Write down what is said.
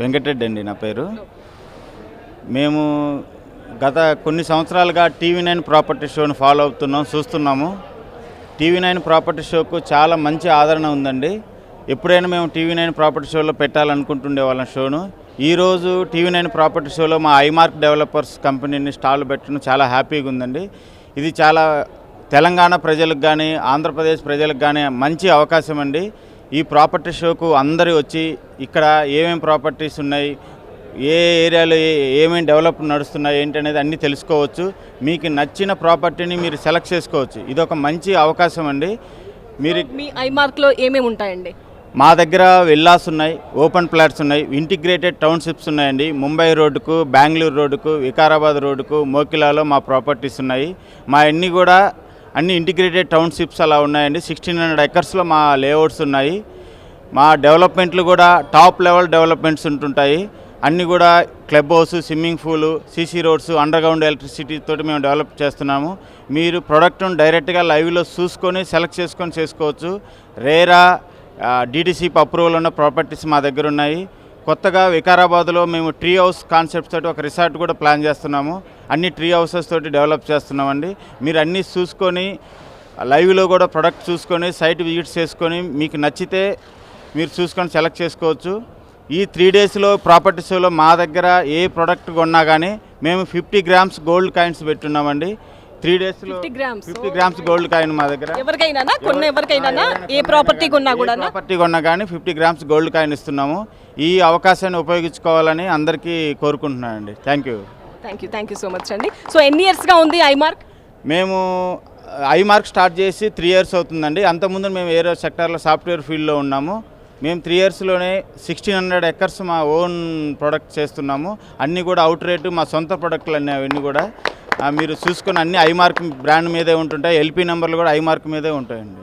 వెంకటరెడ్డి అండి నా పేరు. మేము గత కొన్ని సంవత్సరాలుగా టీవీ నైన్ ప్రాపర్టీ షోని ఫాలో అవుతున్నాం చూస్తున్నాము. టీవీ నైన్ ప్రాపర్టీ షోకు చాలా మంచి ఆదరణ ఉందండి. ఎప్పుడైనా మేము టీవీ నైన్ ప్రాపర్టీ షోలో పెట్టాలనుకుంటుండే వాళ్ళం షోను. ఈరోజు టీవీ నైన్ ప్రాపర్టీ షోలో మా ఐమార్క్ డెవలపర్స్ కంపెనీని స్టాల్ పెట్టడం చాలా హ్యాపీగా ఉందండి. ఇది చాలా తెలంగాణ ప్రజలకు కానీ ఆంధ్రప్రదేశ్ ప్రజలకు కానీ మంచి అవకాశం అండి. ఈ ప్రాపర్టీ షోకు అందరూ వచ్చి ఇక్కడ ఏమేమి ప్రాపర్టీస్ ఉన్నాయి ఏ ఏరియాలో ఏ- ఏమేమి డెవలప్ నడుస్తున్నాయి ఏంటి అనేది అన్నీ తెలుసుకోవచ్చు. మీకు నచ్చిన ప్రాపర్టీని మీరు సెలెక్ట్ చేసుకోవచ్చు. ఇది ఒక మంచి అవకాశం అండి. మీరు మీ ఐమార్క్లో ఏమేమి ఉంటాయండి? మా దగ్గర విల్లాస్ ఉన్నాయి ఓపెన్ ప్లాట్స్ ఉన్నాయి ఇంటిగ్రేటెడ్ టౌన్షిప్స్ ఉన్నాయండి. ముంబై రోడ్డుకు బెంగళూరు రోడ్డుకు వికారాబాద్ రోడ్డుకు మోకిలాలో మా ప్రాపర్టీస్ ఉన్నాయి. మా అన్నీ కూడా అన్ని ఇంటిగ్రేటెడ్ టౌన్షిప్స్ అలా ఉన్నాయండి. సిక్స్టీన్ హండ్రెడ్ ఎకర్స్లో మా లేఅవుట్స్ ఉన్నాయి. మా డెవలప్మెంట్లు కూడా టాప్ లెవెల్ డెవలప్మెంట్స్ ఉంటుంటాయి. అన్నీ కూడా club house swimming pool CC roads under ground electricity తోటి మేము డెవలప్ చేస్తున్నాము. మీరు ప్రోడక్ట్ను డైరెక్ట్గా లైవ్లో చూసుకొని సెలెక్ట్ చేసుకొని చేసుకోవచ్చు. రేరా డీటీసీపీ అప్రూవల్ ఉన్న ప్రాపర్టీస్ మా దగ్గర ఉన్నాయి. కొత్తగా వికారాబాద్లో మేము ట్రీ హౌస్ కాన్సెప్ట్స్ తోటి ఒక రిసార్ట్ కూడా ప్లాన్ చేస్తున్నాము. అన్ని ట్రీ హౌసెస్ తోటి డెవలప్ చేస్తున్నామండి. మీరు అన్నీ చూసుకొని లైవ్లో కూడా ప్రొడక్ట్ చూసుకొని సైట్ విజిట్ చేసుకొని మీకు నచ్చితే మీరు చూసుకొని సెలెక్ట్ చేసుకోవచ్చు. ఈ త్రీ డేస్లో ప్రాపర్టీస్లో మా దగ్గర ఏ ప్రోడక్ట్ కొన్నా కానీ మేము ఫిఫ్టీ గ్రామ్స్ గోల్డ్ కాయిన్స్ పెట్టున్నామండి. త్రీ డేస్లో 50 grams. Fifty grams gold coin మా దగ్గర. ఎవరికైనా కొన్న ఎవరికైనా ఏ ప్రాపర్టీ కొన్నా కూడా ప్రాపర్టీ కొన్నా కానీ ఫిఫ్టీ గ్రామ్స్ గోల్డ్ కాయిన్ ఇస్తున్నాము. ఈ అవకాశాన్ని ఉపయోగించుకోవాలని అందరికీ కోరుకుంటున్నానండి. Thank you thank you thank you so much అండి. సో ఎన్ని ఇయర్స్గా ఉంది ఐమార్క్ మేము ఐ మార్క్ స్టార్ట్ చేసి త్రీ ఇయర్స్ అవుతుందండి. అంతకుముందు మేము ఏరో సెక్టార్లో సాఫ్ట్వేర్ ఫీల్డ్లో ఉన్నాము. మేము త్రీ ఇయర్స్లోనే సిక్స్టీన్ హండ్రెడ్ ఎకర్స్ మా ఓన్ ప్రొడక్ట్ చేస్తున్నాము. అన్నీ కూడా అవుట్ రేటు మా సొంత ప్రొడక్ట్లు అన్నీ అవన్నీ కూడా మీరు చూసుకుని అన్ని ఐ మార్క్ బ్రాండ్ మీదే ఉంటుంటాయి. ఎల్పీ నెంబర్లు కూడా ఐ మార్క్ మీదే ఉంటాయండి.